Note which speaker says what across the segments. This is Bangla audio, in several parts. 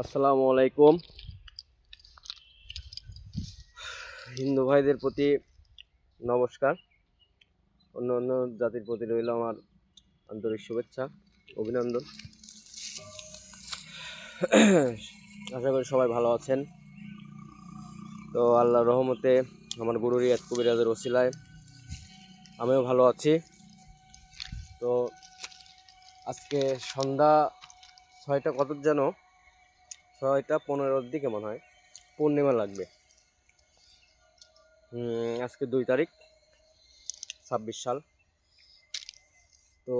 Speaker 1: আসসালামু আলাইকুম। হিন্দু ভাইদের প্রতি নমস্কার। অন্য অন্য জাতির প্রতি রইল আমার আন্তরিক শুভেচ্ছা, অভিনন্দন। আশা করি সবাই ভালো আছেন। তো আল্লাহ রহমতে আমার গুরু রিয়াদ কবিরাজের ওসিলায় আমিও ভালো আছি। তো আজকে সন্ধ্যা ছয়টা কত যেন ছয়টা পনেরোর দিকে মনে হয়। পূর্ণিমা লাগবে। আজকে দুই তারিখ, ছাব্বিশ সাল। তো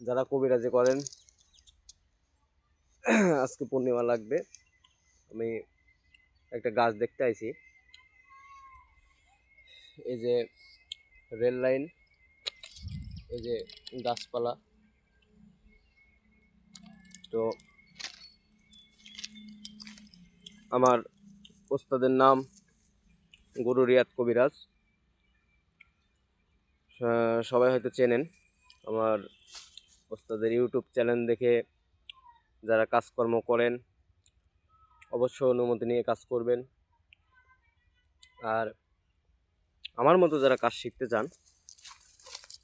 Speaker 1: যারা কবিরাজি করেন, আজকে পূর্ণিমা লাগবে। আমি একটা গাছ দেখতে আইছি। এই যে রেল লাইন, এই যে গাছপালা। তো আমার ওস্তাদের নাম গুরু রিয়াদ কবিরাজ। সবাই হয়তো চেনেন আমার ওস্তাদের ইউটিউব চ্যানেল দেখে যারা কাজকর্ম করেন, অবশ্য অনুমতি নিয়ে কাজ করবেন। আর আমার মতো যারা কাজ শিখতে চান,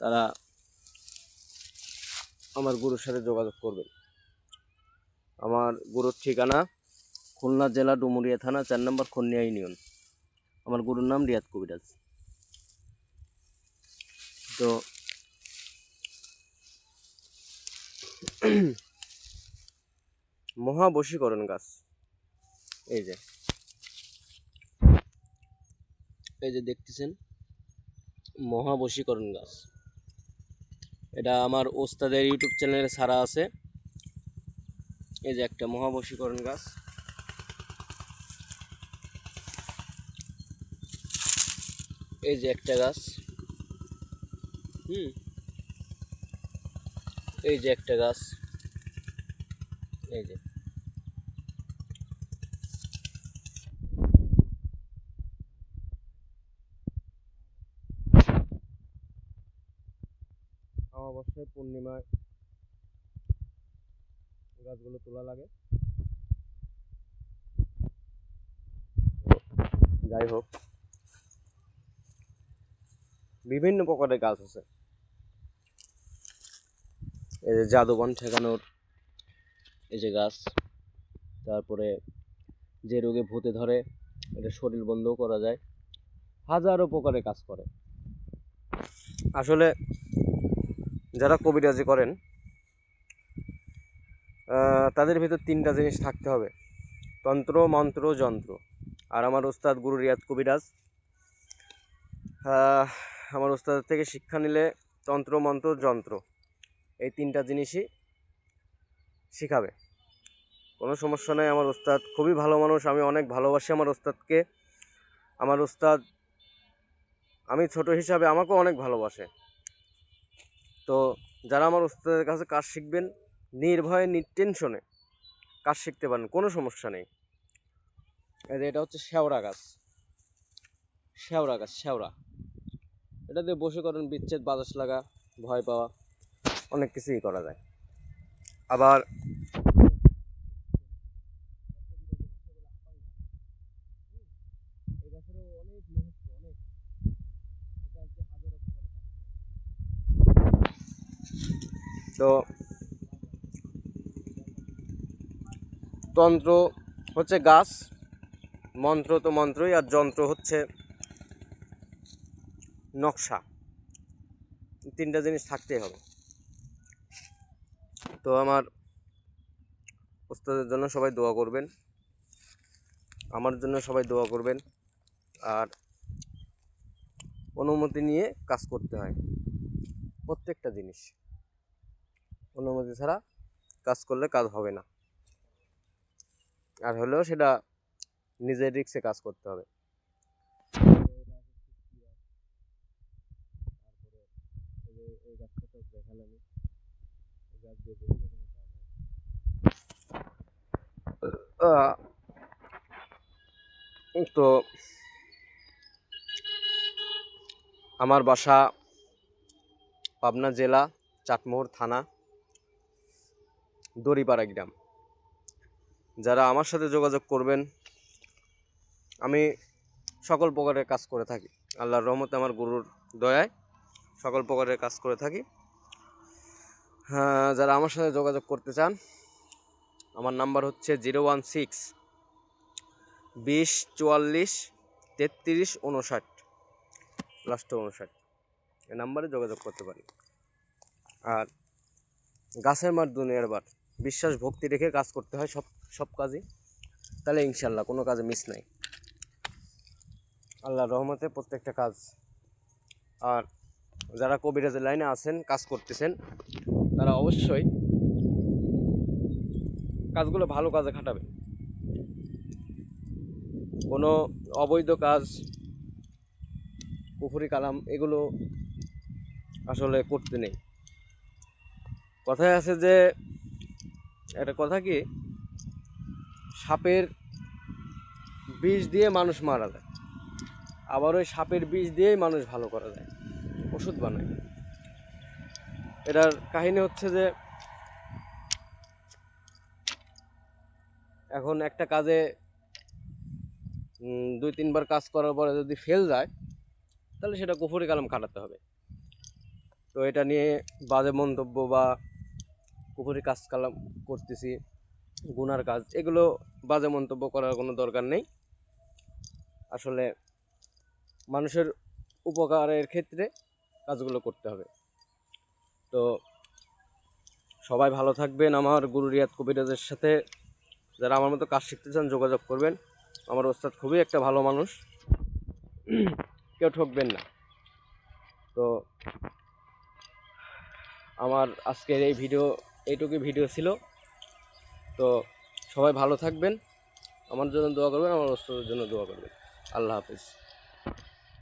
Speaker 1: তারা আমার গুরুর সাথে যোগাযোগ করবেন। আমার গুরুর ঠিকানা খুলনা জেলা ডুমুরিয়া থানা, চার নম্বর খন্নিয়া ইউনিয়ন। আমার গুরুর নাম রিয়াদ কবিরাজ। তো মহাবশীকরণ গাছ। এই যে। এই যে দেখতেছেন মহাবশীকরণ গাছ। এটা আমার ওস্তাদের ইউটিউব চ্যানেলে ছাড়া আছে। এই যে একটা মহাবশীকরণ গাছ। এই যে একটা গাছ। হুম। এই যে একটা গাছ। এই যে। অমাবস্যায় পূর্ণিমায় গাছগুলো তোলা লাগে। যাই হোক। বিভিন্ন প্রকারের গাছ আছে। এই যে জাদুবন ঠেকানোর এই যে গাছ, তারপরে যে রোগে ভূতে ধরে, এটা শরীর বন্ধও করা যায়। হাজারো প্রকারের কাজ করে। আসলে যারা কবিরাজি করেন তাদের ভিতর তিনটা জিনিস থাকতে হবে। তন্ত্র, মন্ত্র, যন্ত্র। আর আমার ওস্তাদ গুরু রিয়াদ কবিরাজ আমার ওস্তাদের থেকে শিক্ষা নিলে তন্ত্র, মন্ত্র, যন্ত্র, এই তিনটা জিনিসই শিখাবে। কোনো সমস্যা নেই, আমার ওস্তাদ খুবই ভালো মানুষ, আমি অনেক ভালোবাসি আমার ওস্তাদকে। আমার ওস্তাদ, আমি ছোট হিসাবে আমাকেও অনেক ভালোবাসে। তো যারা আমার ওস্তাদের কাছে কাজ শিখবেন, নির্ভয়ে নির্টেনশনে কাজ শিখতে পারেন, কোনো সমস্যা নেই। এটা হচ্ছে শেওড়া গাছ। শেওড়া গাছ, শেওড়া। এটা দিয়ে বসে করেন বিচ্ছেদ, বাতাস লাগা, ভয় পাওয়া, অনেক কিছুই করা যায় আবার। তো তন্ত্র হচ্ছে গাছ, মন্ত্র তো মন্ত্রই, আর যন্ত্র হচ্ছে নকশা। তিনটা জিনিস থাকতেই হবে। তো আমার ওস্তাদের জন্য সবাই দোয়া করবেন। আমার জন্য সবাই দোয়া করবেন। আর অনুমতি নিয়ে কাজ করতে হয়। প্রত্যেকটা জিনিস। অনুমতি ছাড়া কাজ করলে কাজ হবে না। আর হলেও সেটা নিজের রিক্সে কাজ করতে হবে। দেখালাম গাছ দিয়ে বহু রকমের কাজ হয় তো আমার বাসা পাবনা জেলা, চাটমোহর থানা, দড়িপাড়া গ্রাম। যারা আমার সাথে যোগাযোগ করবেন, আমি সকল প্রকারের কাজ করে থাকি। আল্লাহর রহমতে আমার গুরুর দয়ায় সকল প্রকারের কাজ করে থাকি। হ্যাঁ যারা আমার সাথে যোগাযোগ করতে চান, আমার নাম্বার হচ্ছে জিরো ওয়ান সিক্স বিশ চুয়াল্লিশ তেত্রিশ উনষাট লাস্ট উনষাট এই নাম্বারে যোগাযোগ করতে পারি। আর গাছের মার দুনিয়ার বার বিশ্বাস ভক্তি রেখে কাজ করতে হয় সব সব কাজে তাহলে ইনশাল্লাহ কোনো কাজে মিস নাই। আল্লাহ রহমতে প্রত্যেকটা কাজ। আর যারা কবিরাজের লাইনে আছেন, কাজ করতেছেন, তারা অবশ্যই কাজগুলো ভালো কাজে খাটাবেন। কোনো অবৈধ কাজ, পুকুরি কালাম, এগুলো আসলে করতে নেই। কথায় আছে যে, একটা কথা কি? সাপের বিষ দিয়ে মানুষ মারা যায়। আবার ওই সাপের বিষ দিয়েই মানুষ ভালো করা যায়। ওষুধ বানায়। এটার কাহিনী হচ্ছে যে, এখন একটা কাজে দুই তিনবার কাজ করার পরে যদি ফেল যায়, তাহলে সেটা কুফুরি কালাম কাটাতে হবে। তো এটা নিয়ে বাজে মন্তব্য বা কুফুরি কাজ কালাম করতেছি, গুনার কাজ, এগুলো বাজে মন্তব্য করার কোনো দরকার নেই। আসলে মানুষের উপকারের ক্ষেত্রে কাজগুলো করতে হবে। তো সবাই ভালো থাকবেন। আমার গুরু রিয়াদ কবিরাজের সাথে যারা আমার মতো কাজ শিখতে চান, যোগাযোগ করবেন। আমার ওস্তাদ খুবই একটা ভালো মানুষ। কেউ ঠকবেন না। তো আমার আজকের এই ভিডিও, এইটুকুই ভিডিও ছিল। তো সবাই ভালো থাকবেন। আমার জন্য দোয়া করবেন, আমার ওস্তাদের জন্য দোয়া করবেন। আল্লাহ হাফিজ।